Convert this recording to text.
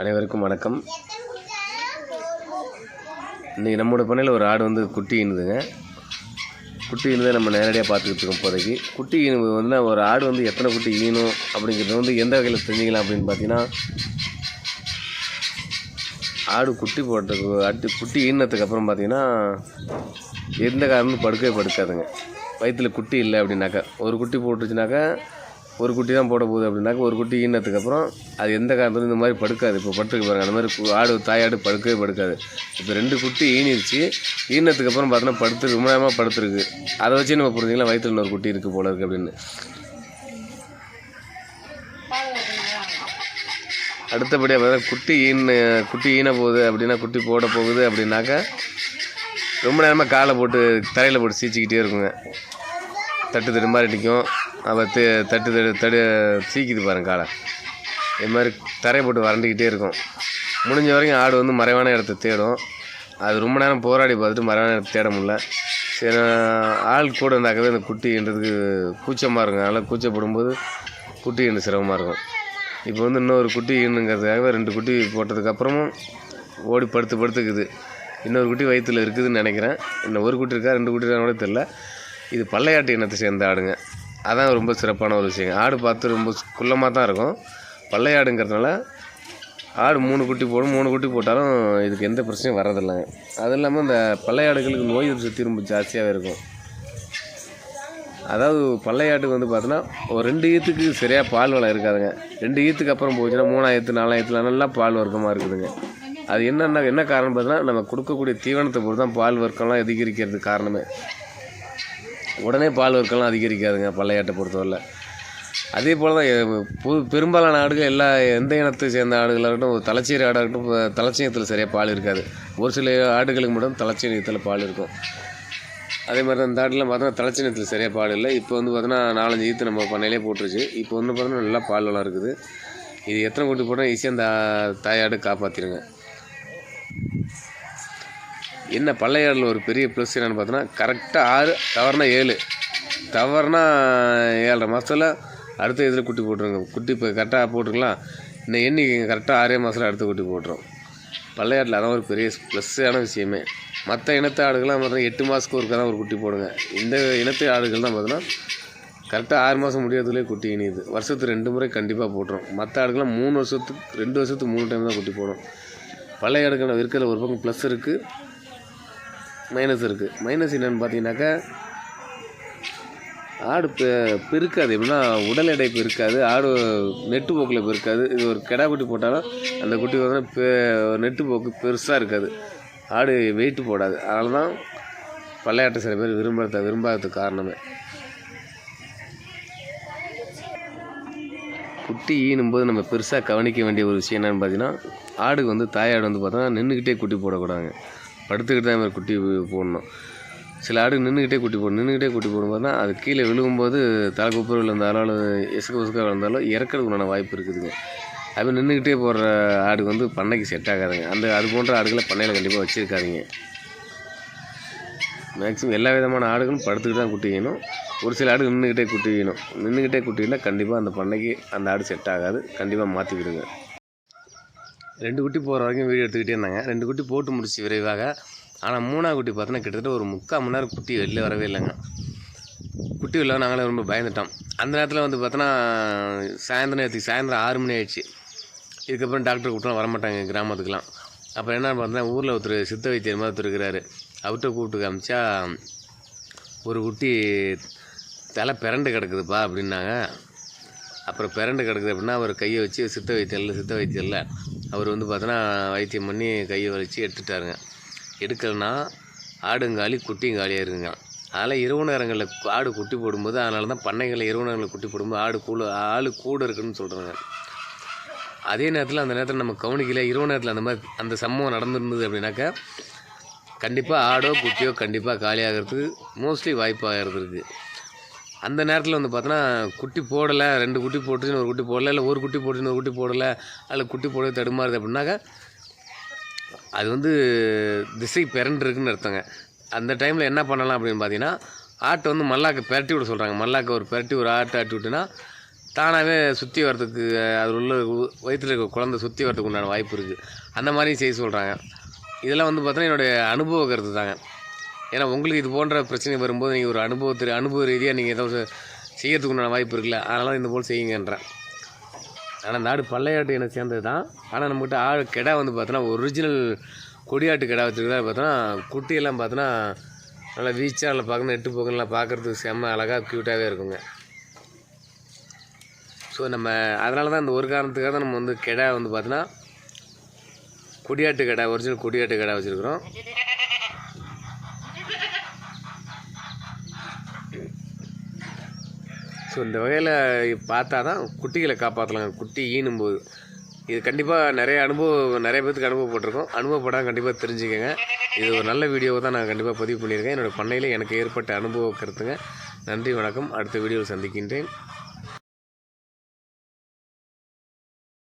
அனைவருக்கும் வணக்கம். இன்றைக்கி நம்மளோட பண்ணையில் ஒரு ஆடு வந்து குட்டி இனுதுங்க. குட்டி ஈனுதை நம்ம நேரடியாக பார்த்துக்கிட்டு இருக்கோம் இப்போதைக்கு. குட்டி ஈனு வந்து ஒரு ஆடு வந்து எத்தனை குட்டி ஈனும் அப்படிங்கிறது வந்து எந்த வகையில் தெரிஞ்சுக்கலாம் அப்படின்னு பார்த்தீங்கன்னா ஆடு குட்டி போட்டதுக்கு அட்டு குட்டி ஈனத்துக்கு அப்புறம் பார்த்தீங்கன்னா எந்த காரணமும் படுக்கவே படுக்காதுங்க. வயிற்றில் குட்டி இல்லை அப்படின்னாக்கா ஒரு குட்டி போட்டுச்சுனாக்கா ஒரு குட்டி தான் போட போகுது அப்படின்னாக்கா ஒரு குட்டி ஈனத்துக்கப்புறம் அது எந்த காரணத்துலையும் இந்த மாதிரி படுக்காது. இப்போ படுத்துக்கு பாருங்க அந்த மாதிரி ஆடு தாயாடு படுக்கவே படுக்காது. இப்போ ரெண்டு குட்டி ஈனிருச்சு ஈனத்துக்கப்புறம் பார்த்தோன்னா படுத்து ரொம்ப நேரமாக படுத்துருக்கு. அதை வச்சு நம்ம புரிஞ்சுக்கலாம் வயிற்றுல இன்னொரு குட்டி இருக்குது போல இருக்குது அப்படின்னு. அடுத்தபடியாக பார்த்தா குட்டி ஈன குட்டி ஈன போகுது அப்படின்னா குட்டி போட போகுது அப்படின்னாக்கா ரொம்ப நேரமாக காலை போட்டு தரையில் போட்டு சீச்சிக்கிட்டே இருக்குங்க. தட்டு தட்டு மாதிரி நிற்கும் அப்போ த தட்டு தட்டு தடு சீக்கிது பாருங்க காலை. இது மாதிரி தரையை போட்டு வறண்டுக்கிட்டே இருக்கும். முடிஞ்ச வரைக்கும் ஆடு வந்து மறைவான இடத்த தேடும். அது ரொம்ப நேரம் போராடி பார்த்துட்டு மறைவான இடத்த தேட முடியல. சரி ஆள் கூட இருந்தாக்கவே அந்த குட்டின்றதுக்கு கூச்சமாக இருக்கும். அதனால் கூச்சப்படும்போது குட்டி ஈண்டு சிரமமாக இருக்கும். இப்போ வந்து இன்னொரு குட்டி ஈனுங்கிறதுக்காகவே ரெண்டு குட்டி போட்டதுக்கப்புறமும் ஓடி படுத்து படுத்துக்குது. இன்னொரு குட்டி வயிற்றில் இருக்குதுன்னு நினைக்கிறேன். இன்னும் ஒரு குட்டி இருக்கா ரெண்டு குட்டி இருக்கா கூட தெரில இது பள்ளையாட்டு இனத்தை சேர்ந்த ஆடுங்க. அதான் ரொம்ப சிறப்பான ஒரு விஷயம் ஆடு பார்த்து ரொம்ப குள்ளமாக தான் இருக்கும். பள்ளையாடுங்கிறதுனால ஆடு மூணு குட்டி போடும். மூணு குட்டி போட்டாலும் இதுக்கு எந்த பிரச்சனையும் வர்றதில்லைங்க. அது இல்லாமல் இந்த பள்ளையாடுகளுக்கு நோய் எதிர்ப்பு சக்தி ரொம்ப ஜாஸ்தியாகவே இருக்கும். அதாவது பள்ளையாட்டுக்கு வந்து பார்த்தோன்னா ஒரு ரெண்டு ஈத்துக்கு சரியாக பால் வளம் இருக்காதுங்க. ரெண்டு ஈத்துக்கு அப்புறம் போச்சுன்னா மூணாயிரத்து நாலாயிரத்துல நல்லா பால் வர்க்கமாக இருக்குதுங்க. அது என்னென்ன என்ன காரணம் பார்த்தோன்னா நம்ம கொடுக்கக்கூடிய தீவனத்தை பொறுத்து தான் பால் வர்க்கம்லாம் அதிகரிக்கிறதுக்கு காரணமே. உடனே பால் வர்க்கெல்லாம் அதிகரிக்காதுங்க பள்ளையாட்டை பொறுத்தவரையில். அதே போல் தான் பொது பெரும்பாலான ஆடுகள் எல்லா எந்த இனத்தை சேர்ந்த ஆடுகளாக இருக்கட்டும் ஒரு தலைச்சீரை ஆடாக இருக்கட்டும் இப்போ சரியாக பால் இருக்காது. ஒரு சில ஆடுகளுக்கு மட்டும் தலைச்சீரத்தில் பால் இருக்கும். அதே மாதிரி தான் இந்த ஆடுலாம் பார்த்தோன்னா தலைச்சீனத்தில் சரியாக பால் இல்லை. இப்போ வந்து பார்த்தோன்னா நாலஞ்சு ஈத்து நம்ம பண்ணையிலே போட்டுருச்சு. இப்போ வந்து பார்த்தோன்னா நல்லா பால் வளம் இருக்குது. இது எத்தனை குட்டி போட்டால் ஈஸியாக அந்த தாயாடு காப்பாற்றிடுங்க என்ன பள்ளையாடில் ஒரு பெரிய ப்ளஸ் என்னென்னு பார்த்தோன்னா கரெக்டாக ஆறு தவறுனா ஏழு. தவறுனா ஏழரை மாதத்தில் அடுத்த இதில் குட்டி போட்டுருங்க. குட்டி இப்போ கரெக்டாக போட்டுருக்கலாம். இந்த எண்ணிக்கை கரெக்டாக ஆறே மாதத்தில் அடுத்த குட்டி போட்டுரும். பள்ளையாட்டில் அதான் ஒரு பெரிய ப்ளஸ்ஸான விஷயமே. மற்ற இனத்து ஆடுகள்லாம் பார்த்தீங்கன்னா எட்டு மாதத்துக்கு ஒருக்கா தான் ஒரு குட்டி போடுங்க. இந்த இனத்து ஆடுகள் தான் பார்த்தோன்னா கரெக்டாக ஆறு மாதம் முடியாததுலேயே குட்டி இணையுது வருஷத்துக்கு ரெண்டு முறை கண்டிப்பாக போட்டுரும். மற்ற ஆடுகள்லாம் மூணு வருஷத்துக்கு ரெண்டு வருஷத்துக்கு மூணு டைம் தான் குட்டி போடும். பழைய ஆடுகள் இருக்கிற ஒரு பக்கம் ப்ளஸ் இருக்குது மைனஸ் இருக்குது மைனஸ் என்னென்னு பார்த்தீங்கன்னாக்கா ஆடு பெ பெருக்காது. எப்படின்னா உடல் எடை பெருக்காது ஆடு நெட்டு போக்கில் பெருக்காது. இது ஒரு கிடா குட்டி போட்டாலும் அந்த குட்டி வந்து பெ நெட்டு போக்கு பெருசாக இருக்காது. ஆடு வெயிட்டு போடாது. அதனால தான் பள்ளையாட்டை சில பேர் விரும்புகிறத விரும்பாததுக்கு காரணமே. குட்டி ஈனும்போது நம்ம பெருசாக கவனிக்க வேண்டிய ஒரு விஷயம் என்னென்னு பார்த்தீங்கன்னா ஆடுக்கு வந்து தாயாடு வந்து பார்த்தோன்னா நின்றுக்கிட்டே குட்டி போடக்கூடாது படுத்துக்கிட்டு தான் மாதிரி குட்டி போடணும். சில ஆடு நின்றுக்கிட்டே குட்டி போடும். நின்றுக்கிட்டே குட்டி போடும்போது அது கீழே விழுகும்போது தலை குப்புற விழுந்தாலோ அல்லது இசுக்க உசுக்க விழுந்தாலும் இறக்கிறதுக்குண்டான வாய்ப்பு இருக்குதுங்க. அது நின்றுக்கிட்டே போடுற ஆடுக்கு வந்து பண்ணைக்கு செட் ஆகாதுங்க. அந்த அது போன்ற ஆடுகளை பண்ணையில் கண்டிப்பாக வச்சுருக்காதிங்க. மேக்ஸிமம் எல்லா விதமான ஆடுகளும் படுத்துக்கிட்டு தான் குட்டி வேணும். ஒரு சில ஆடு நின்றுக்கிட்டே குட்டி வேணும். நின்றுக்கிட்டே குட்டினா கண்டிப்பாக அந்த பண்ணைக்கு அந்த ஆடு செட் ஆகாது. கண்டிப்பாக மாற்றிக்கிடுங்க ரெண்டு குட்டி போகிற வரைக்கும் வீடியோ எடுத்துக்கிட்டே இருந்தாங்க. ரெண்டு குட்டி போட்டு முடிச்சு விரைவாக. ஆனால் மூணாவது குட்டி பார்த்தோன்னா கிட்டத்தட்ட ஒரு முக்கால் மணி நேரம் குட்டி வெளில வரவே இல்லைங்க. குட்டி வெளில நாங்களே ரொம்ப பயந்துட்டோம். அந்த நேரத்தில் வந்து பார்த்தோன்னா சாயந்தரம் நேரத்துக்கு சாயந்தரம் ஆறு மணி ஆயிடுச்சு. இதுக்கப்புறம் டாக்டர் கூப்பிட்டா வரமாட்டாங்க கிராமத்துக்குலாம் அப்புறம் என்ன பார்த்தா ஊரில் ஒருத்தர் சித்த வைத்தியர் மாதிரி ஒருத்தர் இருக்கிறாரு. அவர்கிட்ட கூப்பிட்டு காமிச்சா ஒரு குட்டி தலை பிறண்டு கிடக்குதுப்பா அப்படின்னாங்க. அப்புறம் பிறண்டு கிடக்குது அப்படின்னா அவர் கையை வச்சு சித்த வைத்தியரில் சித்த வைத்தியல்ல அவர் வந்து பார்த்தோன்னா வைத்தியம் பண்ணி கையை வலிச்சு எடுத்துட்டாருங்க. எடுக்கலைன்னா ஆடுங்காலி குட்டியும் காலியாக இருக்குங்க அதனால் இரவு நேரங்களில் ஆடு குட்டி போடும்போது அதனால தான் பண்ணைகளில் இரவு நேரங்களில் குட்டி போடும்போது ஆடு கூட ஆள் கூட இருக்குன்னு சொல்கிறாங்க அதே நேரத்தில் அந்த நேரத்தில் நம்ம கவனிக்கல இரவு நேரத்தில் அந்த மாதிரி அந்த சம்பவம் நடந்திருந்தது அப்படின்னாக்கா கண்டிப்பாக ஆடோ குட்டியோ கண்டிப்பாக காலியாகிறதுக்கு மோஸ்ட்லி வாய்ப்பாகிறது இருக்குது அந்த நேரத்தில் வந்து பார்த்தோன்னா குட்டி போடலை ரெண்டு குட்டி போட்டுச்சு ஒரு குட்டி போடலை இல்லை ஒரு குட்டி போட்டுச்சுன்னு ஒரு குட்டி போடலை அதில் குட்டி போட தடுமாறுது அப்படின்னாக்கா அது வந்து திசை பிறண்டிருக்குன்னு அர்த்தங்க. அந்த டைமில் என்ன பண்ணலாம் அப்படின்னு பார்த்தீங்கன்னா ஆட்டை வந்து மல்லாக்க பெரட்டி விட சொல்கிறாங்க மல்லாக்க ஒரு பெரட்டி ஒரு ஆட்டை ஆட்டி விட்டுனா தானாகவே சுற்றி வரத்துக்கு அது உள்ள வயிற்றில் இருக்க குழந்தை சுற்றி வரதுக்கு உண்டான வாய்ப்பு இருக்குது அந்த மாதிரியும் செய்ய சொல்கிறாங்க இதெல்லாம் வந்து பார்த்தோன்னா என்னுடைய அனுபவ கருத்து தாங்க ஏன்னா உங்களுக்கு இது போன்ற பிரச்சனை வரும்போது நீங்கள் ஒரு அனுபவத்தை அனுபவ ரீதியாக நீங்கள் ஏதாவது செய்யறதுக்கு உண்டான வாய்ப்பு இருக்குல்ல அதனால் இந்த போல் செய்யுங்கன்றேன். ஆனால் நாடு ஆடு பள்ளையாட்டு சேர்ந்தது தான் ஆனால் நம்மகிட்ட ஆடு கிடா வந்து பார்த்தோன்னா ஒரிஜினல் கொடியாட்டு கிடா வச்சுருக்கா பார்த்தோன்னா குட்டியெல்லாம் பார்த்தோன்னா நல்லா வீச்சாக நல்லா பார்க்கணும் எட்டு போக்கெல்லாம் பார்க்குறதுக்கு செம்ம அழகாக க்யூட்டாகவே இருக்குங்க. ஸோ நம்ம அதனால தான் இந்த ஒரு காரணத்துக்காக தான் நம்ம வந்து கிடா வந்து பார்த்தோன்னா கொடியாட்டு கடை ஒரிஜினல் கொடியாட்டு கடை வச்சுருக்குறோம். ஸோ இந்த வகையில் பார்த்தா தான் குட்டிகளை காப்பாற்றலாம் குட்டி ஈனும்போது. இது கண்டிப்பாக நிறைய அனுபவம் நிறைய பேத்துக்கு அனுபவப்பட்டிருக்கோம். அனுபவப்படாமல் கண்டிப்பாக தெரிஞ்சுக்கோங்க. இது ஒரு நல்ல வீடியோவை தான் நான் கண்டிப்பாக பதிவு பண்ணியிருக்கேன். என்னோடய பண்ணையில் எனக்கு ஏற்பட்ட அனுபவ கருத்துங்க. நன்றி வணக்கம். அடுத்த வீடியோவில் சந்திக்கின்றேன்.